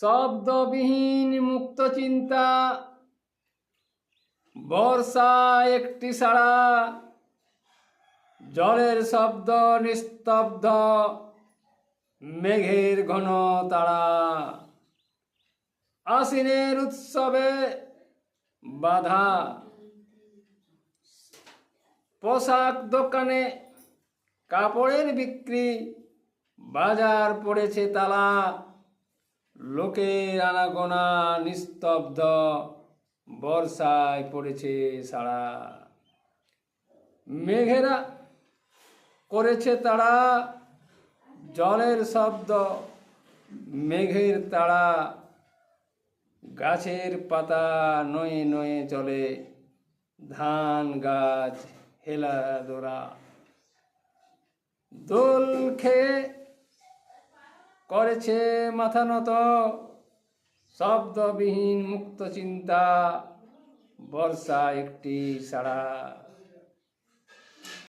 শব্দবিহীন মুক্ত চিন্তা। বর্ষা একটি সাড়া। জলের শব্দ নিস্তব্ধ। মেঘের ঘন তারা। আশ্বিনের উৎসবে বাধা। পোশাক দোকানে কাপড়ের বিক্রি। বাজার পড়েছে তালা। লোকের আনাগোনা নিস্তব্ধ, বর্ষায় পড়েছে সারা। মেঘেরা করেছে তারা জলের শব্দ, মেঘের তারা গাছের পাতা নয়ে নয়ে চলে, ধান গাছ হেলা দোরা দোল খেয়ে করেছে মাথা নত। শব্দবিহীন মুক্ত চিন্তা বর্ষা একটি সাড়া